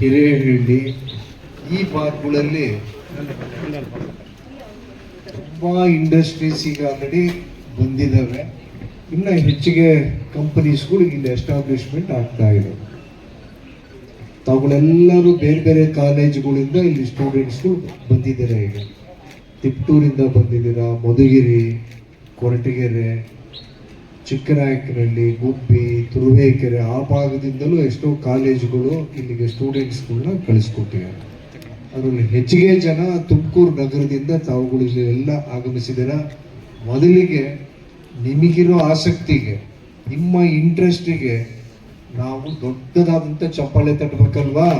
ಹಿರೇಹಳ್ಳಿ ಈ ಪಾರ್ಕ್ಗಳಲ್ಲಿ ತುಂಬ ಇಂಡಸ್ಟ್ರೀಸ್ ಈಗ ಆಲ್ರೆಡಿ ಬಂದಿದ್ದಾವೆ ಇನ್ನು ಹೆಚ್ಚಿಗೆ ಕಂಪನೀಸ್ಗಳು ಇಲ್ಲಿ ಎಸ್ಟಾಬ್ಲಿಷ್ಮೆಂಟ್ ಆಗ್ತಾ ಇದೆ. ತಾವುಗಳೆಲ್ಲರೂ ಬೇರೆ ಬೇರೆ ಕಾಲೇಜುಗಳಿಂದ ಇಲ್ಲಿ ಸ್ಟೂಡೆಂಟ್ಸ್ಗಳು ಬಂದಿದ್ದಾರೆ ಈಗ. ತಿಪ್ಟೂರಿಂದ ಬಂದಿದ್ದೀರಾ, ಮಧುಗಿರಿ, ಕೊರಟಗೆರೆ ಚಿಕ್ಕನಾಯಕನಹಳ್ಳಿ ಗುಬ್ಬಿ, ತುರುವೇಕೆರೆ ಆ ಭಾಗದಿಂದಲೂ ಎಷ್ಟೋ ಕಾಲೇಜುಗಳು ಇಲ್ಲಿಗೆ ಸ್ಟೂಡೆಂಟ್ಸ್ಗಳನ್ನ ಕಳಿಸ್ಕೊಟ್ಟಿದ್ದಾರೆ ಅದರಲ್ಲಿ ಹೆಚ್ಚಿಗೆ ಜನ ತುಮಕೂರು ನಗರದಿಂದ ತಾವುಗಳು ಎಲ್ಲ ಆಗಮಿಸಿದ್ದೀರ. ಮೊದಲಿಗೆ ನಿಮಗಿರೋ ಆಸಕ್ತಿಗೆ, ನಿಮ್ಮ ಇಂಟ್ರೆಸ್ಟಿಗೆ ನಾವು ದೊಡ್ಡದಾದಂಥ ಚಪ್ಪಾಳೆ ತಟ್ಟಬೇಕಲ್ವಾ?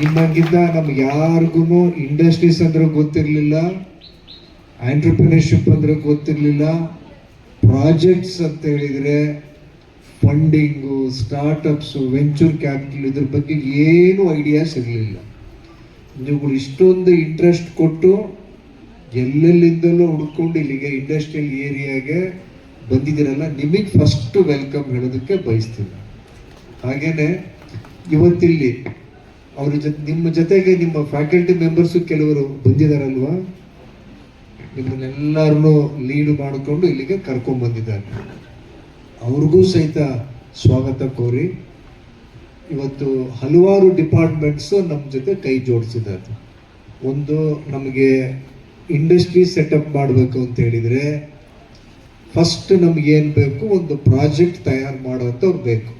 ನಿಮ್ಮಂಗಿದ್ದ ನಮ್ಗೆ ಯಾರಿಗೂ ಇಂಡಸ್ಟ್ರೀಸ್ ಅಂದ್ರೆ ಗೊತ್ತಿರಲಿಲ್ಲ ಆಂಟ್ರಪ್ರಿನರ್ಶಿಪ್ ಅಂದ್ರೆ ಗೊತ್ತಿರಲಿಲ್ಲ ಪ್ರಾಜೆಕ್ಟ್ಸ್ ಅಂತ ಹೇಳಿದ್ರೆ ಫಂಡಿಂಗು, ಸ್ಟಾರ್ಟಪ್ಸು, ವೆಂಚೂರ್ ಕ್ಯಾಪಿಟಲ್ ಇದ್ರ ಬಗ್ಗೆ ಏನು ಐಡಿಯಾಸ್ ಇರಲಿಲ್ಲ. ನೀವುಗಳು ಇಷ್ಟೊಂದು ಇಂಟ್ರೆಸ್ಟ್ ಕೊಟ್ಟು ಎಲ್ಲೆಲ್ಲಿಂದಲೂ ಹುಡ್ಕೊಂಡು ಇಲ್ಲಿಗೆ ಇಂಡಸ್ಟ್ರಿಯಲ್ ಏರಿಯಾಗೆ ಬಂದಿದ್ದೀರಲ್ಲ, ನಿಮಗೆ ಫಸ್ಟ್ ವೆಲ್ಕಮ್ ಹೇಳೋದಕ್ಕೆ ಬಯಸ್ತೀನಿ ಹಾಗೇನೆ ಇವತ್ತಿಲ್ಲಿ ಅವ್ರ ಜೊತೆ, ನಿಮ್ಮ ಜೊತೆಗೆ ನಿಮ್ಮ ಫ್ಯಾಕಲ್ಟಿ ಮೆಂಬರ್ಸು ಕೆಲವರು ಬಂದಿದ್ದಾರಲ್ವಾ ನಿಮ್ಮನ್ನೆಲ್ಲರನ್ನು ಲೀಡ್ ಮಾಡಿಕೊಂಡು ಇಲ್ಲಿಗೆ ಕರ್ಕೊಂಡ್ ಬಂದಿದ್ದಾರೆ. ಅವ್ರಿಗೂ ಸಹಿತ ಸ್ವಾಗತ ಕೋರಿ ಇವತ್ತು ಹಲವಾರು ಡಿಪಾರ್ಟ್ಮೆಂಟ್ಸು ನಮ್ಮ ಜೊತೆ ಕೈ ಜೋಡಿಸಿದ್ದಾರೆ. ಒಂದು ನಮಗೆ ಇಂಡಸ್ಟ್ರಿ ಸೆಟಪ್ ಮಾಡಬೇಕು ಅಂತ ಹೇಳಿದರೆ ಫಸ್ಟ್ ನಮಗೇನು ಬೇಕು? ಒಂದು ಪ್ರಾಜೆಕ್ಟ್ ತಯಾರು ಮಾಡೋಂಥವ್ರು ಬೇಕು.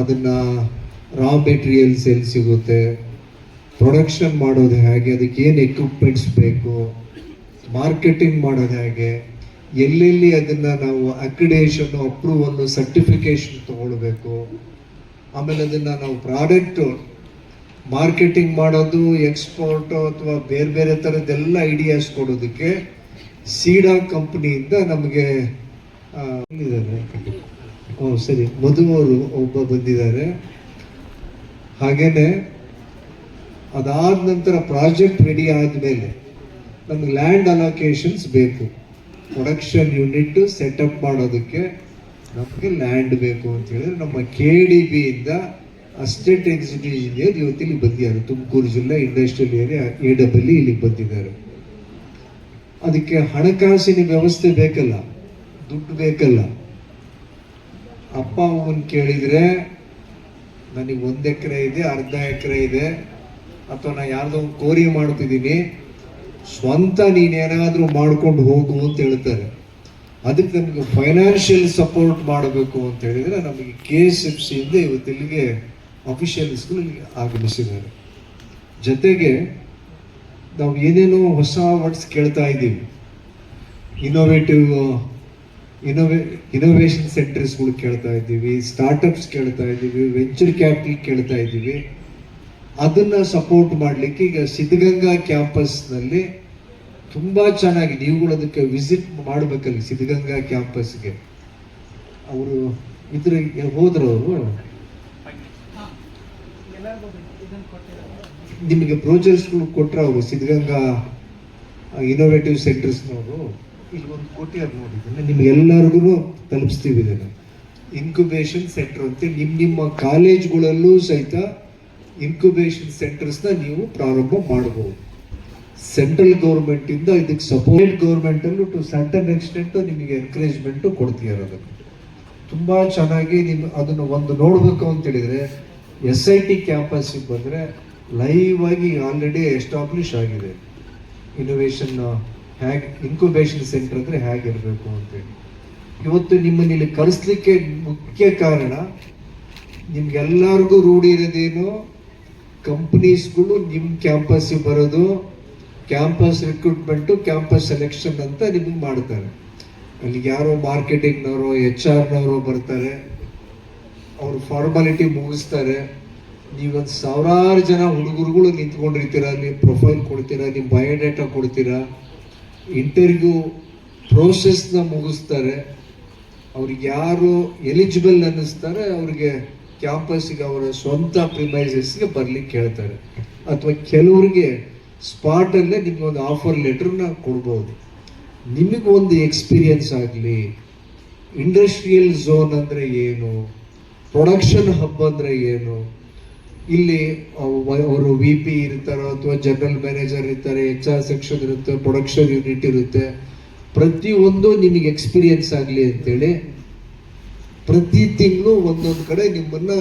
ಅದನ್ನು ರಾ ಮೆಟೀರಿಯಲ್ಸ್ ಎಲ್ಲಿ ಸಿಗುತ್ತೆ? ಪ್ರೊಡಕ್ಷನ್ ಮಾಡೋದು ಹೇಗೆ, ಅದಕ್ಕೆ ಏನು ಎಕ್ವಿಪ್ಮೆಂಟ್ಸ್ ಬೇಕು ಮಾರ್ಕೆಟಿಂಗ್ ಮಾಡೋದು ಹೇಗೆ, ಎಲ್ಲೆಲ್ಲಿ ಅದನ್ನು ನಾವು ಅಕ್ರಿಡೇಷನ್ ಅಪ್ರೂವಲ್ಲು ಸರ್ಟಿಫಿಕೇಶನ್ ತಗೊಳ್ಬೇಕು, ಆಮೇಲೆ ಅದನ್ನು ನಾವು ಪ್ರಾಡಕ್ಟು ಮಾರ್ಕೆಟಿಂಗ್ ಮಾಡೋದು ಎಕ್ಸ್ಪೋರ್ಟು ಅಥವಾ ಬೇರೆ ಬೇರೆ ಥರದ್ದೆಲ್ಲ ಐಡಿಯಾಸ್ ಕೊಡೋದಕ್ಕೆ ಸೀಡಾ ಕಂಪ್ನಿಯಿಂದ ನಮಗೆ ಬಂದಿದ್ದಾರೆ. ಓ, ಸರಿ. ಮಧು ಅವರು ಒಬ್ಬ ಬಂದಿದ್ದಾರೆ. ಹಾಗೇನೆ ಅದಾದ ನಂತರ ಪ್ರಾಜೆಕ್ಟ್ ರೆಡಿ ಆದಮೇಲೆ ನಮ್ಗೆ ಲ್ಯಾಂಡ್ ಅಲೋಕೇಶನ್ಸ್ ಬೇಕು. ಪ್ರೊಡಕ್ಷನ್ ಯೂನಿಟ್ ಸೆಟಪ್ ಮಾಡೋದಕ್ಕೆ ನಮಗೆ ಲ್ಯಾಂಡ್ ಬೇಕು ಅಂತ ಹೇಳಿದ್ರೆ ನಮ್ಮ ಕೆ ಡಿ ಬಿಯಿಂದ ಅಸ್ಟೇಟ್ ಎಕ್ಸಿಕ್ಯೂಟಿವ್ ಇಂಜಿನಿಯರ್ ಇವತ್ತಿಲ್ಲಿ ಬಂದಿದ್ದಾರೆ. ತುಮಕೂರು ಜಿಲ್ಲಾ ಇಂಡಸ್ಟ್ರಿಯಲ್ ಏರಿಯಾ ಎ ಡಬ್ಲ್ಯೂ ಇಲ್ಲಿಗೆ ಬಂದಿದ್ದಾರೆ. ಅದಕ್ಕೆ ಹಣಕಾಸಿನ ವ್ಯವಸ್ಥೆ ಬೇಕಲ್ಲ, ದುಡ್ಡು ಬೇಕಲ್ಲ. ಅಪ್ಪ ಅಮ್ಮನ ಕೇಳಿದರೆ, ನನಗೆ ಒಂದು ಎಕರೆ ಇದೆ, ಅರ್ಧ ಎಕರೆ ಇದೆ ಅಥವಾ ನಾ ಯಾರ್ದೋ ಕೋರಿ ಮಾಡ್ತಿದ್ದೀನಿ, ಸ್ವಂತ ನೀನೇನಾದರೂ ಮಾಡ್ಕೊಂಡು ಹೋಗು ಅಂತ ಹೇಳ್ತಾರೆ. ಅದಕ್ಕೆ ನಮಗೆ ಫೈನಾನ್ಷಿಯಲ್ ಸಪೋರ್ಟ್ ಮಾಡಬೇಕು ಅಂತ ಹೇಳಿದ್ರೆ ನಮಗೆ ಕೆ ಎಸ್ ಎಫ್ ಸಿಯಿಂದ ಅಫಿಷಿಯಲ್ಸ್ಗಳು ಇಲ್ಲಿಗೆ ಆಗಮಿಸಿದ್ದಾರೆ. ಜೊತೆಗೆ ನಾವು ಏನೇನೋ ಹೊಸ ವರ್ಡ್ಸ್ ಕೇಳ್ತಾ ಇದ್ದೀವಿ. ಇನೋವೇಟಿವ್ ಇನೋವೇ ಇನೋವೇಷನ್ ಸೆಂಟರ್ಸ್ಗಳು ಕೇಳ್ತಾ ಇದ್ದೀವಿ ಸ್ಟಾರ್ಟಪ್ಸ್ ಕೇಳ್ತಾ ಇದ್ದೀವಿ ವೆಂಚರ್ ಕ್ಯಾಪಿಟಲ್ ಕೇಳ್ತಾ ಇದ್ದೀವಿ. ಅದನ್ನ ಸಪೋರ್ಟ್ ಮಾಡಲಿಕ್ಕೆ ಈಗ ಸಿದ್ಧಗಂಗಾ ಕ್ಯಾಂಪಸ್ನಲ್ಲಿ ತುಂಬಾ ಚೆನ್ನಾಗಿ ನೀವುಗಳು ಅದಕ್ಕೆ ವಿಸಿಟ್ ಮಾಡಬೇಕಲ್ಲಿ ಸಿದ್ಧಗಂಗಾ ಕ್ಯಾಂಪಸ್ಗೆ ಅವರು ಇದ್ರ ಹೋದ್ರು ಅವರು. ನಿಮಗೆ ಬ್ರೋಚರ್ಸ್ಗಳು ಕೊಟ್ರ ಅವರು ಸಿದ್ಧಗಂಗಾ ಇನೋವೇಟಿವ್ ಸೆಂಟರ್ಸ್ನವರು ಇಲ್ಲಿ ಒಂದು ಕೊಟ್ಟಿಯಾಗಿ ನೋಡಿದ್ದೀನಿ. ನಿಮ್ಗೆಲ್ಲರಿಗೂ ತಲುಪಿಸ್ತೀವಿ ಇದನ್ನು. ಇನ್ಕ್ಯುಬೇಷನ್ ಸೆಂಟರ್ ಅಂತ. ನಿಮ್ಮ ನಿಮ್ಮ ಕಾಲೇಜ್ಗಳಲ್ಲೂ ಸಹಿತ ಇನ್ಕ್ಯುಬೇಷನ್ ಸೆಂಟರ್ಸ್ನ ನೀವು ಪ್ರಾರಂಭ ಮಾಡಬಹುದು. ಸೆಂಟ್ರಲ್ ಗೌರ್ಮೆಂಟಿಂದ ಇದಕ್ಕೆ ಸಪೋರ್ಟ್ ಗೌರ್ಮೆಂಟಲ್ಲೂ ಟು ಸರ್ಟನ್ ಎಕ್ಸ್ಟೆಂಟ್ ನಿಮಗೆ ಎನ್ಕರೇಜ್ಮೆಂಟು ಕೊಡ್ತೀರ ತುಂಬಾ ತುಂಬ ಚೆನ್ನಾಗಿ ನೀವು ಅದನ್ನು ಒಂದು ನೋಡಬೇಕು ಅಂತ ಹೇಳಿದರೆ ಎಸ್ ಐ ಟಿ ಕ್ಯಾಂಪಸ್ಸಿಗೆ ಬಂದರೆ ಲೈವ್ ಆಗಿ ಆಲ್ರೆಡಿ ಎಸ್ಟಾಬ್ಲಿಷ್ ಆಗಿದೆ. ಇನೋವೇಷನ್ ಹೇಗೆ ಇನ್ಕ್ಯುಬೇಷನ್ ಸೆಂಟರ್ ಅಂದರೆ ಹೇಗಿರಬೇಕು ಅಂತೇಳಿ ಇವತ್ತು ನಿಮ್ಮನ್ನ ಇಲ್ಲಿ ಕರೆಸ್ಲಿಕ್ಕೆ ಮುಖ್ಯ ಕಾರಣ, ನಿಮ್ಗೆಲ್ಲರಿಗೂ ರೂಢಿ ಇರೋದೇನು ಕಂಪ್ನೀಸ್ಗಳು ನಿಮ್ಮ ಕ್ಯಾಂಪಸ್ಸಿಗೆ ಬರೋದು, ಕ್ಯಾಂಪಸ್ ರಿಕ್ರೂಟ್ಮೆಂಟು ಕ್ಯಾಂಪಸ್ ಸೆಲೆಕ್ಷನ್ ಅಂತ ನಿಮಗೆ ಮಾಡ್ತಾರೆ. ಅಲ್ಲಿ ಯಾರೋ ಮಾರ್ಕೆಟಿಂಗ್ನವರು ಎಚ್ ಆರ್ನವರು ಬರ್ತಾರೆ. ಅವರು ಫಾರ್ಮಾಲಿಟಿ ಮುಗಿಸ್ತಾರೆ. ನೀವೊಂದು ಸಾವಿರಾರು ಜನ ಹುಡುಗರುಗಳು ನಿಂತ್ಕೊಂಡಿರ್ತೀರ ನಿಮ್ಮ ಪ್ರೊಫೈಲ್ ಕೊಡ್ತೀರಾ ನಿಮ್ಮ ಬಯೋಡೇಟಾ ಕೊಡ್ತೀರಾ. ಇಂಟರ್ವ್ಯೂ ಪ್ರೋಸೆಸ್ನ ಮುಗಿಸ್ತಾರೆ. ಅವ್ರಿಗೆ ಯಾರು ಎಲಿಜಿಬಲ್ ಅನ್ನಿಸ್ತಾರೆ, ಅವ್ರಿಗೆ ಕ್ಯಾಂಪಸ್ಗೆ ಅವರ ಸ್ವಂತ ಪ್ರಿಮೈಸಸ್ಗೆ ಬರ್ಲಿಕ್ಕೆ ಹೇಳ್ತಾರೆ. ಅಥವಾ ಕೆಲವರಿಗೆ ಸ್ಪಾಟಲ್ಲೇ ಒಂದು ಆಫರ್ ಲೆಟರ್ನ ಕೊಡ್ಬೋದು. ನಿಮಗೊಂದು ಎಕ್ಸ್ಪೀರಿಯನ್ಸ್ ಆಗಲಿ. ಇಂಡಸ್ಟ್ರಿಯಲ್ ಝೋನ್ ಅಂದರೆ ಏನು? ಪ್ರೊಡಕ್ಷನ್ ಹಬ್ ಅಂದ್ರೆ ಏನು? ಇಲ್ಲಿ ಅವರು ವಿ ಪಿ ಇರ್ತಾರೋ ಅಥವಾ ಜನರಲ್ ಮ್ಯಾನೇಜರ್ ಇರ್ತಾರೆ ಎಚ್ ಆರ್ ಸೆಕ್ಷನ್ ಇರುತ್ತೆ ಪ್ರೊಡಕ್ಷನ್ ಯೂನಿಟ್ ಇರುತ್ತೆ. ಪ್ರತಿಯೊಂದು ನಿಮಗೆ ಎಕ್ಸ್ಪೀರಿಯನ್ಸ್ ಆಗಲಿ ಅಂತೇಳಿ ಪ್ರತಿ ತಿಂಗಳು ಒಂದೊಂದು ಕಡೆ ನಿಮ್ಮನ್ನ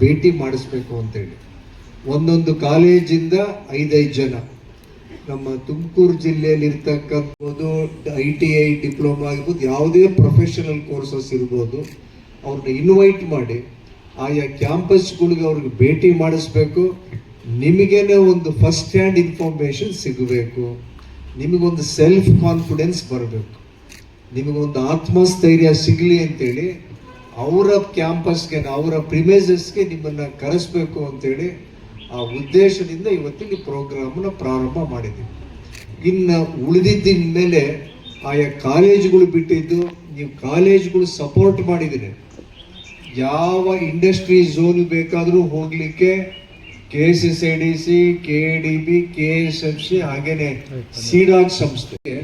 ಭೇಟಿ ಮಾಡಿಸ್ಬೇಕು ಅಂತೇಳಿ. ಒಂದೊಂದು ಕಾಲೇಜಿಂದ ಐದೈದು ಜನ. ನಮ್ಮ ತುಮಕೂರು ಜಿಲ್ಲೆಯಲ್ಲಿ ಇರ್ತಕ್ಕಂಥದ್ದು ಐ ಟಿ ಐ ಡಿಪ್ಲೊಮಾ ಆಗಿರ್ಬೋದು, ಯಾವುದೇ ಪ್ರೊಫೆಷನಲ್ ಕೋರ್ಸಸ್ ಇರ್ಬೋದು ಅವ್ರನ್ನ ಇನ್ವೈಟ್ ಮಾಡಿ, ಆಯಾ ಕ್ಯಾಂಪಸ್ಗಳಿಗೆ ಅವ್ರಿಗೆ ಭೇಟಿ ಮಾಡಿಸ್ಬೇಕು. ನಿಮಗೇನೆ ಒಂದು ಫಸ್ಟ್ ಹ್ಯಾಂಡ್ ಇನ್ಫಾರ್ಮೇಶನ್ ಸಿಗಬೇಕು. ನಿಮಗೊಂದು ಸೆಲ್ಫ್ ಕಾನ್ಫಿಡೆನ್ಸ್ ಬರಬೇಕು. ನಿಮಗೊಂದು ಆತ್ಮಸ್ಥೈರ್ಯ ಸಿಗಲಿ ಅಂತೇಳಿ ಅವರ ಕ್ಯಾಂಪಸ್ಗೆ ಅವರ ಪ್ರಿಮೇಸಸ್ಗೆ ನಿಮ್ಮನ್ನ ಕರೆಸ್ಬೇಕು ಅಂತೇಳಿ ಆ ಉದ್ದೇಶದಿಂದ ಇವತ್ತಿನ ಪ್ರೋಗ್ರಾಮ್ನ ಪ್ರಾರಂಭ ಮಾಡಿದ್ದೀವಿ. ಇನ್ನು ಉಳಿದಿದ್ದಿನ ಮೇಲೆ ಆಯಾ ಕಾಲೇಜುಗಳು ಬಿಟ್ಟಿದ್ದು ನೀವು ಕಾಲೇಜುಗಳು ಸಪೋರ್ಟ್ ಮಾಡಿದರೆ ಯಾವ ಇಂಡಸ್ಟ್ರಿ ಝೋನ್ ಬೇಕಾದರೂ ಹೋಗಲಿಕ್ಕೆ K C C D C K D B K S F C ಹಾಗೇನೆ ಸಿಡಾಕ್ ಸಂಸ್ಥೆಗೆ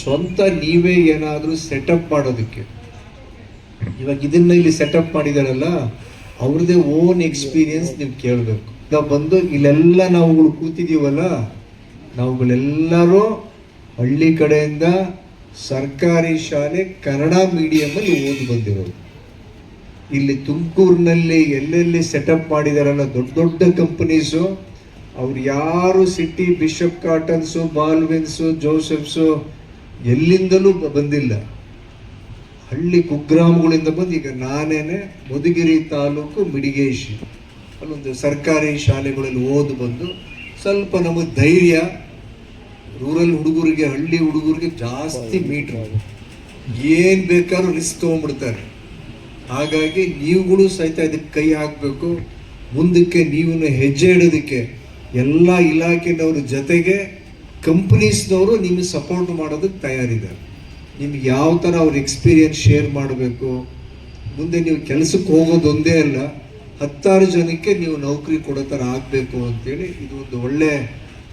ಸ್ವಂತ ನೀವೇ ಏನಾದರೂ ಸೆಟಪ್ ಮಾಡೋದಕ್ಕೆ ಇವಾಗ ಇದನ್ನ ಇಲ್ಲಿ ಸೆಟಪ್ ಮಾಡಿದಾರಲ್ಲ ಅವ್ರದೇ ಓನ್ ಎಕ್ಸ್ಪೀರಿಯನ್ಸ್ ನೀವು ಕೇಳಬೇಕು. ನಾವು ಬಂದು ಇಲ್ಲೆಲ್ಲ ನಾವುಗಳು ಕೂತಿದೀವಲ್ಲ, ನಾವುಗಳೆಲ್ಲರೂ ಹಳ್ಳಿ ಕಡೆಯಿಂದ ಸರ್ಕಾರಿ ಶಾಲೆ ಕನ್ನಡ ಮೀಡಿಯಮಲ್ಲಿ ಓದಿ ಬಂದಿರೋದು ಇಲ್ಲಿ ತುಮಕೂರಿನಲ್ಲಿ ಎಲ್ಲೆಲ್ಲಿ ಸೆಟಪ್ ಮಾಡಿದಾರಲ್ಲ, ದೊಡ್ಡ ದೊಡ್ಡ ಕಂಪನೀಸು ಅವ್ರು ಯಾರು city Bishop Cottons Baldwins Josephs ಎಲ್ಲಿಂದಲೂ ಬಂದಿಲ್ಲ. ಹಳ್ಳಿ ಕುಗ್ರಾಮಗಳಿಂದ ಬಂದು ಈಗ ನಾನೇನೆ ಮಧುಗಿರಿ ತಾಲೂಕು ಮಿಡಿಗೇಶಿ. ಅಲ್ಲೊಂದು ಸರ್ಕಾರಿ ಶಾಲೆಗಳಲ್ಲಿ ಓದು ಬಂದು ಸ್ವಲ್ಪ ನಮಗೆ ಧೈರ್ಯ ರೂರಲ್ ಹುಡುಗರಿಗೆ, ಹಳ್ಳಿ ಹುಡುಗರಿಗೆ ಜಾಸ್ತಿ ಮೀಟ್ರ್ ಏನು ಬೇಕಾದ್ರೂ ರಿಸ್ಕ್ ತಗೊಂಡ್ಬಿಡ್ತಾರೆ. ಹಾಗಾಗಿ ನೀವುಗಳು ಸಹಿತ ಇದಕ್ಕೆ ಕೈ ಹಾಕಬೇಕು. ಮುಂದಕ್ಕೆ ನೀವು ಹೆಜ್ಜೆ ಇಡೋದಕ್ಕೆ ಎಲ್ಲ ಇಲಾಖೆನವ್ರ ಜೊತೆಗೆ ಕಂಪ್ನೀಸ್ನವರು ನಿಮಗೆ ಸಪೋರ್ಟ್ ಮಾಡೋದಕ್ಕೆ ತಯಾರಿದ್ದಾರೆ. ನಿಮ್ಗೆ ಯಾವ ಥರ ಅವ್ರ ಎಕ್ಸ್ಪೀರಿಯನ್ಸ್ ಶೇರ್ ಮಾಡಬೇಕು? ಮುಂದೆ ನೀವು ಕೆಲಸಕ್ಕೆ ಹೋಗೋದೊಂದೇ ಅಲ್ಲ, ಹತ್ತಾರು ಜನಕ್ಕೆ ನೀವು ನೌಕರಿ ಕೊಡೋ ಥರ ಆಗಬೇಕು ಅಂತೇಳಿ ಇದು ಒಂದು ಒಳ್ಳೆ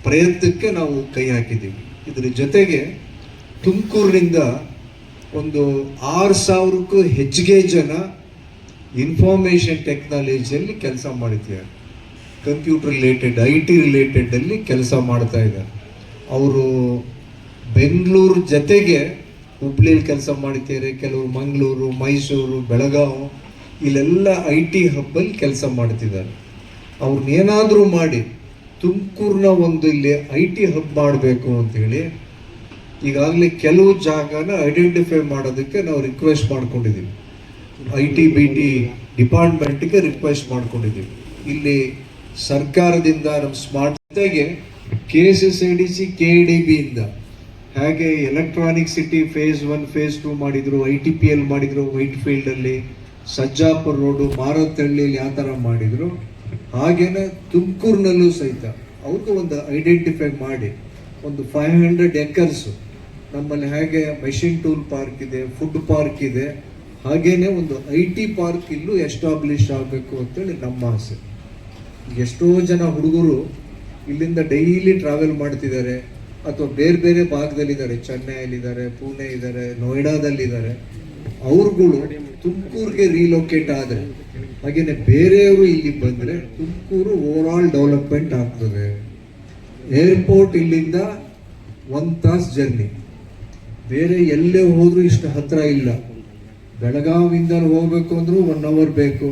ಪ್ರಯತ್ನಕ್ಕೆ ನಾವು ಕೈ ಹಾಕಿದ್ದೀವಿ. ಇದ್ರ ಜೊತೆಗೆ ತುಮಕೂರಿನಿಂದ ಒಂದು ಆರು ಸಾವಿರಕ್ಕೂ ಹೆಚ್ಚಿಗೆ ಜನ ಇನ್ಫಾರ್ಮೇಷನ್ ಟೆಕ್ನಾಲಜಿಯಲ್ಲಿ ಕೆಲಸ ಮಾಡಿದ್ದಾರೆ. ಕಂಪ್ಯೂಟರ್ ರಿಲೇಟೆಡ್ ಐ ಟಿ ರಿಲೇಟೆಡಲ್ಲಿ ಕೆಲಸ ಮಾಡ್ತಾ ಇದ್ದಾರೆ. ಅವರು ಬೆಂಗಳೂರು ಜೊತೆಗೆ ಹುಬ್ಳಿಯಲ್ಲಿ ಕೆಲಸ ಮಾಡ್ತಿದ್ದಾರೆ ಕೆಲವರು ಮಂಗಳೂರು, ಮೈಸೂರು, ಬೆಳಗಾವಿ ಇಲ್ಲೆಲ್ಲ ಐ ಟಿ ಹಬ್ಬಲ್ಲಿ ಕೆಲಸ ಮಾಡ್ತಿದ್ದಾರೆ. ಅವ್ರನ್ನೇನಾದರೂ ಮಾಡಿ ತುಮಕೂರಿನ ಒಂದು ಇಲ್ಲಿ ಐ ಟಿ ಹಬ್ ಮಾಡಬೇಕು ಅಂತೇಳಿ ಈಗಾಗಲೇ ಕೆಲವು ಜಾಗನ ಐಡೆಂಟಿಫೈ ಮಾಡೋದಕ್ಕೆ ನಾವು ರಿಕ್ವೆಸ್ಟ್ ಮಾಡ್ಕೊಂಡಿದ್ದೀವಿ. ಐ ಟಿ ಬಿ ಟಿ ಡಿಪಾರ್ಟ್ಮೆಂಟ್ಗೆ ರಿಕ್ವೆಸ್ಟ್ ಮಾಡ್ಕೊಂಡಿದ್ದೀವಿ. ಇಲ್ಲಿ ಸರ್ಕಾರದಿಂದ ನಮ್ಮ ಸ್ಮಾರ್ಟ್ ಜೊತೆಗೆ K S S I D C K D ಬಿಯಿಂದ ಹಾಗೆ electronic city phase one phase two ಮಾಡಿದ್ರು ಐ ಟಿ ಪಿ ಎಲ್ ಮಾಡಿದ್ರು ವೈಟ್ ಫೀಲ್ಡ್ ಅಲ್ಲಿ ಸಜ್ಜಾಪುರ ರೋಡು ಮಾರತಹಳ್ಳಿಯಲ್ಲಿ ಯಾವ ಥರ ಮಾಡಿದ್ರು. ಹಾಗೇನೆ ತುಮಕೂರಿನಲ್ಲೂ ಸಹಿತ ಅವ್ರಿಗೂ ಒಂದು ಐಡೆಂಟಿಫೈ ಮಾಡಿ, ಒಂದು ಫೈವ್ ಹಂಡ್ರೆಡ್ ಎಕರ್ಸು ನಮ್ಮಲ್ಲಿ ಹಾಗೆ ಮೆಷಿನ್ ಟೂಲ್ ಪಾರ್ಕ್ ಇದೆ ಫುಡ್ ಪಾರ್ಕ್ ಇದೆ. ಹಾಗೇನೆ ಒಂದು ಐ ಟಿ ಪಾರ್ಕ್ ಇಲ್ಲೂ ಎಸ್ಟಾಬ್ಲಿಷ್ ಆಗಬೇಕು ಅಂತೇಳಿ ನಮ್ಮ ಆಸೆ. ಎಷ್ಟೋ ಜನ ಹುಡುಗರು ಇಲ್ಲಿಂದ ಡೈಲಿ ಟ್ರಾವೆಲ್ ಮಾಡ್ತಿದ್ದಾರೆ. ಅಥವಾ ಬೇರೆ ಬೇರೆ ಭಾಗದಲ್ಲಿದ್ದಾರೆ, ಚೆನ್ನೈಯಲ್ಲಿದ್ದಾರೆ ಪುಣೆ ಇದ್ದಾರೆ ನೋಯ್ಡಾದಲ್ಲಿದ್ದಾರೆ, ಅವ್ರುಗಳು ತುಮಕೂರಿಗೆ ರೀಲೊಕೇಟ್ ಆದರೆ, ಹಾಗೇನೆ ಬೇರೆಯವರು ಇಲ್ಲಿ ಬಂದರೆ ತುಮಕೂರು ಓವರ್ ಡೆವಲಪ್ಮೆಂಟ್ ಆಗ್ತದೆ. ಏರ್ಪೋರ್ಟ್ ಇಲ್ಲಿಂದ ಒಂದು ತಾಸು ಜರ್ನಿ ಬೇರೆ ಎಲ್ಲೇ ಹೋದರೂ ಇಷ್ಟು ಹತ್ರ ಇಲ್ಲ. ಬೆಳಗಾವಿಂದ ಹೋಗ್ಬೇಕು ಅಂದ್ರು ಒನ್ ಅವರ್ ಬೇಕು.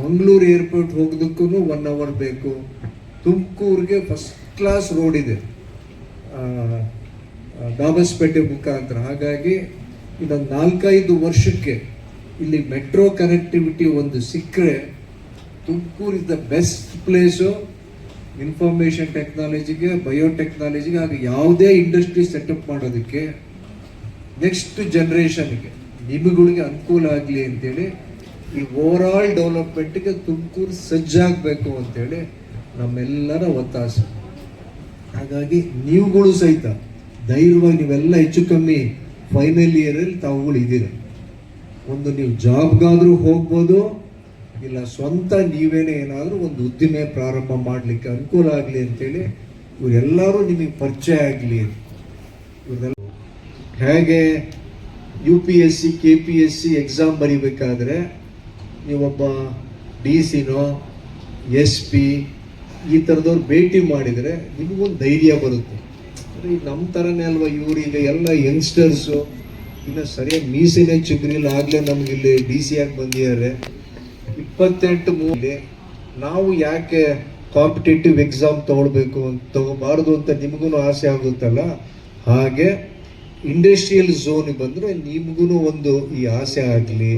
ಮಂಗಳೂರು ಏರ್ಪೋರ್ಟ್ ಹೋಗೋದಕ್ಕೂ ಒನ್ ಅವರ್ ಬೇಕು. ತುಮಕೂರಿಗೆ ಫಸ್ಟ್ ಕ್ಲಾಸ್ ರೋಡ್ ಇದೆ. ದಾಬಸ್ಪೇಟೆ ಮುಖಾಂತರ. ಹಾಗಾಗಿ ಇನ್ನೊಂದು ನಾಲ್ಕೈದು ವರ್ಷಕ್ಕೆ ಇಲ್ಲಿ ಮೆಟ್ರೋ ಕನೆಕ್ಟಿವಿಟಿ ಒಂದು ಸಿಕ್ಕರೆ Tumakuru is the best place information ಟೆಕ್ನಾಲಜಿಗೆ ಬಯೋಟೆಕ್ನಾಲಜಿಗೆ ಹಾಗೆ ಯಾವುದೇ ಇಂಡಸ್ಟ್ರಿ ಸೆಟಪ್ ಮಾಡೋದಕ್ಕೆ ನೆಕ್ಸ್ಟ್ ಜನ್ರೇಷನ್ಗೆ ನಿಮಗಳಿಗೆ ಅನುಕೂಲ ಆಗಲಿ ಅಂತೇಳಿ ಈ ಓವರ್ ಆಲ್ ಡೆವಲಪ್ಮೆಂಟ್ಗೆ ತುಮಕೂರು ಸಜ್ಜಾಗಬೇಕು ಅಂತೇಳಿ ನಮ್ಮೆಲ್ಲರ ಒತ್ತಾಸೆ. ಹಾಗಾಗಿ ನೀವುಗಳು ಸಹಿತ ಧೈರ್ಯವಾಗಿ ನೀವೆಲ್ಲ ಹೆಚ್ಚು ಕಮ್ಮಿ ಫೈನಲ್ ಇಯರಲ್ಲಿ ತಾವುಗಳು ಇದ್ದೀರ. ಒಂದು ನೀವು ಜಾಬ್ಗಾದರೂ ಹೋಗ್ಬೋದು, ಇಲ್ಲ ಸ್ವಂತ ನೀವೇನೇ ಏನಾದರೂ ಒಂದು ಉದ್ದಿಮೆ ಪ್ರಾರಂಭ ಮಾಡಲಿಕ್ಕೆ ಅನುಕೂಲ ಆಗಲಿ ಅಂತೇಳಿ ಇವರೆಲ್ಲರೂ ನಿಮಗೆ ಪರಿಚಯ ಆಗಲಿ ಇವರೆಲ್ಲ ಹೇಗೆ U P S C K P S C exam ಬರಿಬೇಕಾದ್ರೆ ನೀವೊಬ್ಬ ಡಿ ಸಿನೋ ಎಸ್ ಪಿ ಈ ಥರದವ್ರು ಭೇಟಿ ಮಾಡಿದರೆ ನಿಮಗೊಂದು ಧೈರ್ಯ ಬರುತ್ತೆ. ಅಂದರೆ ನಮ್ಮ ಥರನೇ ಅಲ್ವಾ ಇವ್ರು ಈಗ ಎಲ್ಲ ಯಂಗ್ಸ್ಟರ್ಸು ಇನ್ನು ಸರಿಯಾಗಿ ಮೀಸಿನೇ ಚಿಗುರಿಲ್ಲ, ಆಗಲೇ ನಮಗಿಲ್ಲಿ ಡಿ ಸಿ ಆಗಿ ಬಂದಿದ್ದಾರೆ. ಇಪ್ಪತ್ತೆಂಟು ಮೂಲೆ ನಾವು ಯಾಕೆ ಕಾಂಪಿಟೇಟಿವ್ ಎಕ್ಸಾಮ್ ತಗೊಳ್ಬೇಕು ಅಂತ ತಗೋಬಾರ್ದು ಅಂತ ನಿಮಗೂ ಆಸೆ ಆಗುತ್ತಲ್ಲ? ಹಾಗೆ ಇಂಡಸ್ಟ್ರಿಯಲ್ ಝೋನಿಗೆ ಬಂದರೆ ನಿಮಗೂ ಒಂದು ಈ ಆಸೆ ಆಗಲಿ.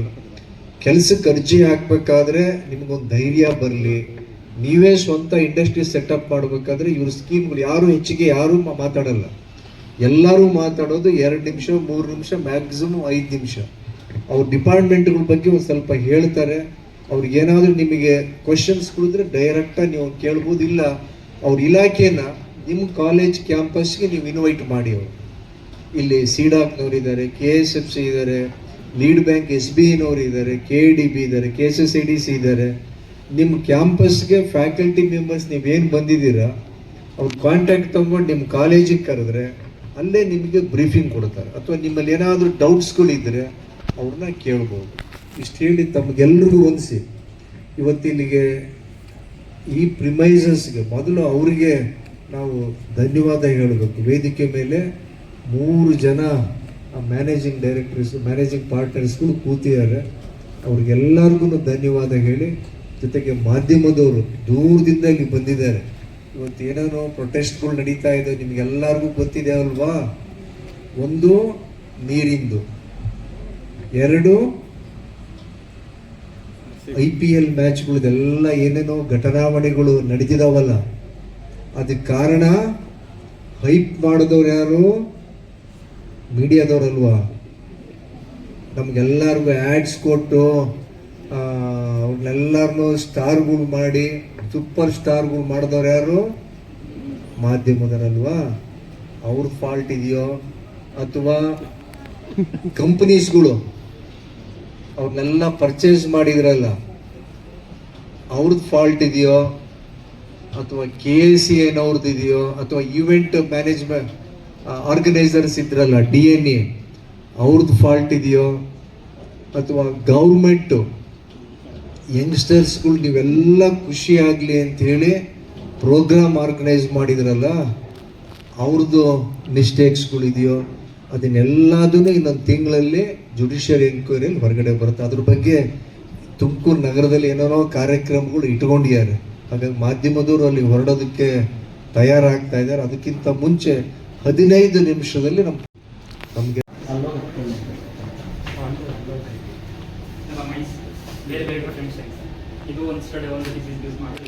ಕೆಲಸಕ್ಕೆ ಅರ್ಜಿ ಹಾಕಬೇಕಾದ್ರೆ ನಿಮಗೊಂದು ಧೈರ್ಯ ಬರಲಿ. ನೀವೇ ಸ್ವಂತ ಇಂಡಸ್ಟ್ರಿ ಸೆಟಪ್ ಮಾಡಬೇಕಾದ್ರೆ ಇವ್ರ ಸ್ಕೀಮ್ಗಳು ಯಾರು ಹೆಚ್ಚಿಗೆ ಯಾರೂ ಮಾತಾಡಲ್ಲ. ಎಲ್ಲರೂ ಮಾತಾಡೋದು ಎರಡು ನಿಮಿಷ, ಮೂರು ನಿಮಿಷ ಮ್ಯಾಕ್ಸಿಮಮ್ ಐದು ನಿಮಿಷ. ಅವ್ರ ಡಿಪಾರ್ಟ್ಮೆಂಟ್ಗಳ ಬಗ್ಗೆ ಒಂದು ಸ್ವಲ್ಪ ಹೇಳ್ತಾರೆ. ಅವ್ರಿಗೆ ಏನಾದರೂ ನಿಮಗೆ ಕ್ವಶನ್ಸ್ ಕುಡಿದ್ರೆ ಡೈರೆಕ್ಟಾಗಿ ನೀವು ಕೇಳ್ಬೋದು. ಇಲ್ಲ, ಅವ್ರ ಇಲಾಖೆನ ನಿಮ್ಮ ಕಾಲೇಜ್ ಕ್ಯಾಂಪಸ್ಗೆ ನೀವು ಇನ್ವೈಟ್ ಮಾಡಿ ಅವರು. ಇಲ್ಲಿ ಸಿಡಾಕ್ನವ್ರು ಇದ್ದಾರೆ ಕೆ ಎಸ್ ಎಫ್ ಸಿ ಇದ್ದಾರೆ ಲೀಡ್ ಬ್ಯಾಂಕ್ ಎಸ್ ಬಿ ಐನವ್ರು ಇದ್ದಾರೆ ಕೆ ಡಿ ಬಿ ಇದ್ದಾರೆ K S S I D C ಇದ್ದಾರೆ ನಿಮ್ಮ ಕ್ಯಾಂಪಸ್ಗೆ ಫ್ಯಾಕಲ್ಟಿ ಮೆಂಬರ್ಸ್ ನೀವೇನು ಬಂದಿದ್ದೀರಾ, ಅವ್ರ ಕಾಂಟ್ಯಾಕ್ಟ್ ತೊಗೊಂಡು ನಿಮ್ಮ ಕಾಲೇಜಿಗೆ ಕರೆದ್ರೆ ಅಲ್ಲೇ ನಿಮಗೆ ಬ್ರೀಫಿಂಗ್ ಕೊಡ್ತಾರೆ. ಅಥವಾ ನಿಮ್ಮಲ್ಲಿ ಏನಾದರೂ ಡೌಟ್ಸ್ಗಳಿದ್ದರೆ ಅವ್ರನ್ನ ಕೇಳ್ಬೋದು. ಇಷ್ಟು ಹೇಳಿ ತಮಗೆಲ್ಲರಿಗೂ ಹೊಂದಿಸಿ ಇವತ್ತಿಲ್ಲಿಗೆ ಈ ಪ್ರಿಮೈಸಸ್ಗೆ ಮೊದಲು ಅವರಿಗೆ ನಾವು ಧನ್ಯವಾದ ಹೇಳಬೇಕು. ವೇದಿಕೆ ಮೇಲೆ ಮೂರು ಜನ ಮ್ಯಾನೇಜಿಂಗ್ ಡೈರೆಕ್ಟರ್ಸ್ ಮ್ಯಾನೇಜಿಂಗ್ ಪಾರ್ಟ್ನರ್ಸ್ಗಳು ಕೂತಿದ್ದಾರೆ. ಅವ್ರಿಗೆಲ್ಲರಿಗೂ ಧನ್ಯವಾದ ಹೇಳಿ ಜೊತೆಗೆ ಮಾಧ್ಯಮದವರು ದೂರದಿಂದ ಇಲ್ಲಿ ಬಂದಿದ್ದಾರೆ. ಇವತ್ತು ಏನೇನೋ ಪ್ರೊಟೆಸ್ಟ್ಗಳು ನಡೀತಾ ಇದೆ, ನಿಮ್ಗೆಲ್ಲರಿಗೂ ಗೊತ್ತಿದೆ ಅಲ್ವಾ? ಒಂದು, ನೀರಿಂದು. ಎರಡು ಐ ಪಿ ಎಲ್ ಮ್ಯಾಚ್ಗಳದೆಲ್ಲ ಏನೇನೋ ಘಟನಾವಣೆಗಳು ನಡೆದಿದಾವಲ್ಲ. ಅದಕ್ಕೆ ಕಾರಣ ಹೈಪ್ ಮಾಡಿದವ್ರು ಯಾರು? ಮೀಡಿಯಾದವ್ರಲ್ವಾ ನಮಗೆಲ್ಲರಿಗೂ ಆ್ಯಡ್ಸ್ ಕೊಟ್ಟು ಅವ್ರನ್ನೆಲ್ಲರನ್ನೂ ಸ್ಟಾರ್ಗಳು ಮಾಡಿ, ಸೂಪರ್ ಸ್ಟಾರ್ಗಳು ಮಾಡಿದವ್ರು ಯಾರು? ಮಾಧ್ಯಮದರಲ್ವಾ ಅವ್ರ ಫಾಲ್ಟ್ ಇದೆಯೋ ಅಥವಾ ಕಂಪನೀಸ್ಗಳು ಅವ್ರನ್ನೆಲ್ಲ ಪರ್ಚೇಸ್ ಮಾಡಿದ್ರಲ್ಲ ಅವ್ರದ್ದು ಫಾಲ್ಟ್ ಇದೆಯೋ ಅಥವಾ ಕೆ ಸಿ ಏನವ್ರದ್ದು ಇದೆಯೋ ಅಥವಾ ಈವೆಂಟ್ ಮ್ಯಾನೇಜ್ಮೆಂಟ್ ಆರ್ಗನೈಸರ್ಸ್ ಇದ್ರಲ್ಲ ಡಿ ಎನ್ ಎ ಅವ್ರದ್ದು ಫಾಲ್ಟ್ ಇದೆಯೋ ಅಥವಾ ಗೌರ್ಮೆಂಟು ಯಂಗ್ಸ್ಟರ್ಸ್ಗಳು ನೀವೆಲ್ಲ ಖುಷಿಯಾಗಲಿ ಅಂಥೇಳಿ ಪ್ರೋಗ್ರಾಮ್ ಆರ್ಗನೈಸ್ ಮಾಡಿದ್ರಲ್ಲ ಅವ್ರದ್ದು ಮಿಸ್ಟೇಕ್ಸ್ಗಳಿದೆಯೋ ಅದನ್ನೆಲ್ಲದೂ ಇನ್ನೊಂದು ತಿಂಗಳಲ್ಲಿ ಜುಡಿಷಿಯಲ್ ಎನ್ಕ್ವೈರಿಯಲ್ಲಿ ಹೊರಗಡೆ ಬರುತ್ತೆ. ಅದ್ರ ಬಗ್ಗೆ ತುಮಕೂರು ನಗರದಲ್ಲಿ ಏನೇನೋ ಕಾರ್ಯಕ್ರಮಗಳು ಇಟ್ಕೊಂಡಿದ್ದಾರೆ. ಹಾಗಾಗಿ ಮಾಧ್ಯಮದವರು ಅಲ್ಲಿ ಹೊರಡೋದಕ್ಕೆ ತಯಾರಾಗ್ತಾ ಇದ್ದಾರೆ. ಅದಕ್ಕಿಂತ ಮುಂಚೆ ಹದಿನೈದು ನಿಮಿಷದಲ್ಲಿ ನಮ್ಮ ನಮಗೆ ಬೇರೆ ಬೇರೆ ಇದು ಒಂದು ಸ್ಟಡಿ ಒಂದು ಡಿಸೀಸ್ ಯೂಸ್ ಮಾಡಿ.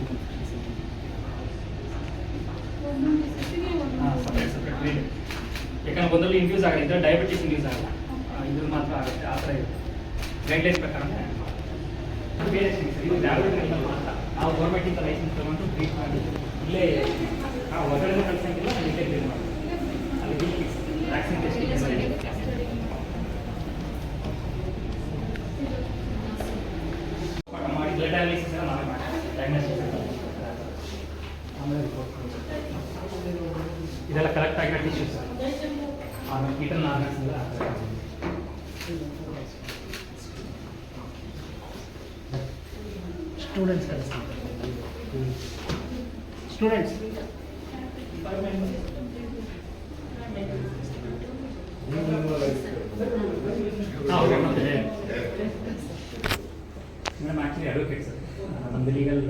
ಹಾಂ ಸಪ್ರೇಟ್ ಸಪ್ರೇಟ್ ಬೇರೆ ಯಾಕಂದ್ರೆ ಒಂದರಲ್ಲಿ ಇನ್ಫ್ಯೂಸ್ ಆಗಲ್ಲ ಡಯಾಬಿಟಿಸ್ ಇನ್ಫ್ಯೂಸ್ ಆಗಲ್ಲ. ಇದು ಮಾತ್ರ ಆಗುತ್ತೆ ಆ ಥರ ಇದೆ ಗೈಡ್ಲೈನ್ಸ್ ಪ್ರಕಾರ ಬೇರೆ. ಇದು ಡಯಾಬಿಟಿಸ್ ಮಾತ್ರ ನಾವು ಗೌರ್ಮೆಂಟಿಂದ ಲೈಸೆನ್ಸ್ ತಗೊಂಡು ಟ್ರೀಟ್ ಮಾಡಿ ಇಲ್ಲೇ ನಾವು ಹೊರಗಡೆ ಕಳ್ಸಂಗಿಲ್ಲ ಇಲ್ಲೇ ಟ್ರೀಟ್ ಮಾಡಿ ಅಲ್ಲಿ vaccine testing ಸ್ಟೂಡೆಂಟ್ಸ್ ಹಾಂ ಓಕೆ ಮತ್ತೆ ಮೇಡಮ್ ಆ್ಯಕ್ಚುಲಿ ಅಡ್ವೊಕೇಟ್ ಸರ್ ನಮ್ಮದು ಲೀಗಲ್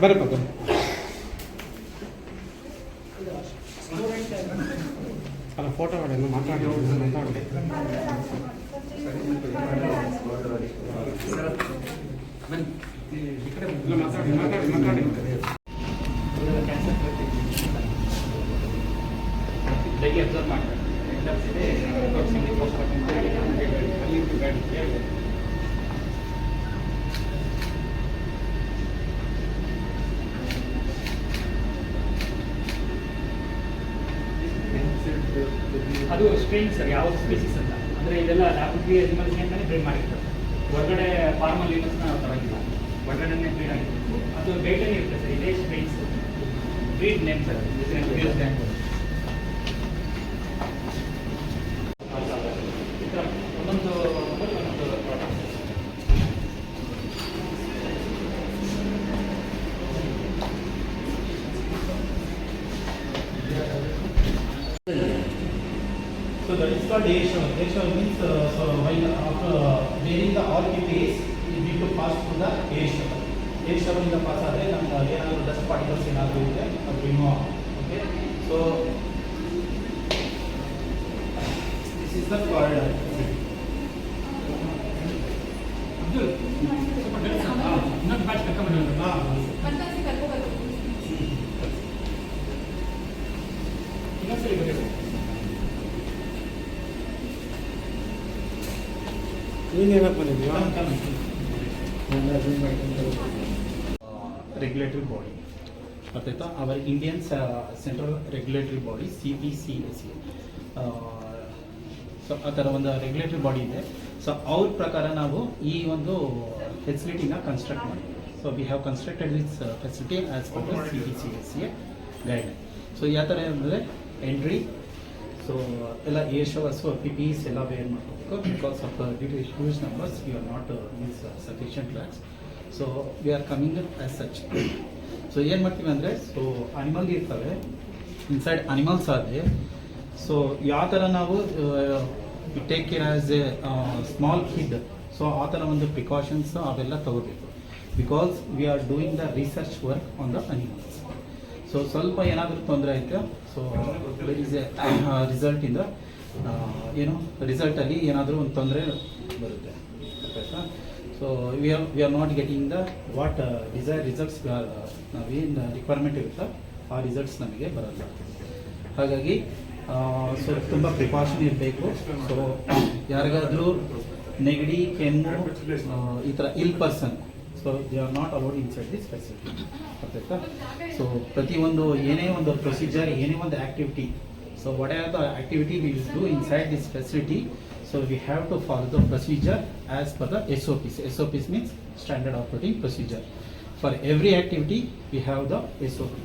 ಬರಪ್ಪ ಫೋಟೋ ಮಾಡಿ ಮಾತಾಡಿ ಮಾತಾಡಿ ಇಲ್ಲ ಅದು ಸರ್ ಯಾವ ಸ್ಪೇಸಿಸ್ ಅಂತ ಅಂದರೆ ಇದೆಲ್ಲ ಲ್ಯಾಬ್ರಟರಿ ಅನಿಮಲ್ಸ್ಗೆ ಅಂತಲೇ ಬ್ರೀಡ್ ಮಾಡಿರ್ತಾರೆ. ಹೊರಗಡೆ ಫಾರ್ಮಲ್ ಯೂನಿಟ್ಸ್ನ ನಾವು ತರಂಗಿಲ್ಲ ಹೊರಗಡೆನೇ ಬ್ರೀಡ್ ಆಗಿರ್ಬೇಕು ಅದು ಬೇಟೇನೇ ಇರುತ್ತೆ ಸರ್, ಇದೇ ಸ್ಪೇಸ್ ಬ್ರೀಡ್ ನೇಮ್ ಸರ್ ಒಂದೊಂದು ಒಂದೊಂದು product. So that is called A-show. A-show means, uh, so while after wearing the all KPIs, you need to pass through the A-show. A-show ಇಂದ pass ಆದರೆ ನಮ್ಗೆ ಏನಾದರೂ ಡಸ್ಟ್ ಪಾರ್ಟಿಕಲ್ಸ್ ಏನಾದರೂ ಇದೆ ಅದು remove okay so this is the card regulatory body ಅರ್ಥಾಯ್ತಾ our Indian central regulatory body C P C S C so ಆ ಥರ ಒಂದು ರೆಗ್ಯುಲೇಟರಿ ಬಾಡಿ ಇದೆ. ಸೊ ಅವ್ರ ಪ್ರಕಾರ ನಾವು ಈ ಒಂದು ಫೆಸಿಲಿಟಿನ ಕನ್ಸ್ಟ್ರಕ್ಟ್ ಮಾಡಿದ್ವಿ so we have constructed this facility as per C P C S C guide so ಯಾವ ಥರ ಅಂದರೆ ಎಂಟ್ರಿ ಸೊ ಎಲ್ಲ ಎ ಸೊ ಪಿ ಪೀಸ್ ಎಲ್ಲ ವೇರ್ ಮಾಡಬೇಕು because of due to huge numbers you are not means sufficient lacks so we are coming as such so ಏನು ಮಾಡ್ತೀವಿ ಅಂದರೆ ಸೊ ಅನಿಮಲ್ ಇರ್ತವೆ. ಇನ್ಸೈಡ್ ಅನಿಮಲ್ಸ್ ಆದರೆ ಸೊ ಯಾವ ಥರ ನಾವು take care as a small kid so ಆ ಥರ ಒಂದು ಪ್ರಿಕಾಷನ್ಸ್ ಅವೆಲ್ಲ ತಗೋಬೇಕು. Because we are doing the research work on the animals so ಸ್ವಲ್ಪ ಏನಾದರೂ ತೊಂದರೆ ಆಯಿತು ಸೊ ರಿಸಲ್ಟಿಂದ ಏನು ರಿಸಲ್ಟಲ್ಲಿ ಏನಾದರೂ ಒಂದು ತೊಂದರೆ ಬರುತ್ತೆ. So we are we are not getting the what desire results ನಾವೇನು ರಿಕ್ವೈರ್ಮೆಂಟ್ ಇರುತ್ತೋ ಆ ರಿಸಲ್ಟ್ಸ್ ನಮಗೆ ಬರಲ್ಲ. ಹಾಗಾಗಿ ಸೊ ತುಂಬ ಪ್ರಿಕಾಷನ್ ಇರಬೇಕು. ಸೊ ಯಾರಿಗಾದರೂ ನೆಗಡಿ, ಕೆಮ್ಮು ಈ ಥರ ill person so they are not allowed inside this facility ಅರ್ಥಾಯ್ತಾ so ಪ್ರತಿಯೊಂದು ಏನೇ ಒಂದು ಪ್ರೊಸೀಜರ್ ಏನೇ ಒಂದು activity so what are the activity we will do inside this facility so we have to follow the procedure as per the S O Ps S O Ps means standard operating procedure for every activity we have the S O P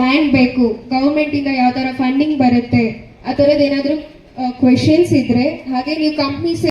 land ಬೇಕು. Government ಇಂದ ಯಾವ ತರ funding ಬರುತ್ತೆ. ಆ ಥರದ್ದು ಏನಾದರೂ questions ಇದ್ರೆ, ಹಾಗೆ ನೀವು ಕಂಪ್ನೀಸ್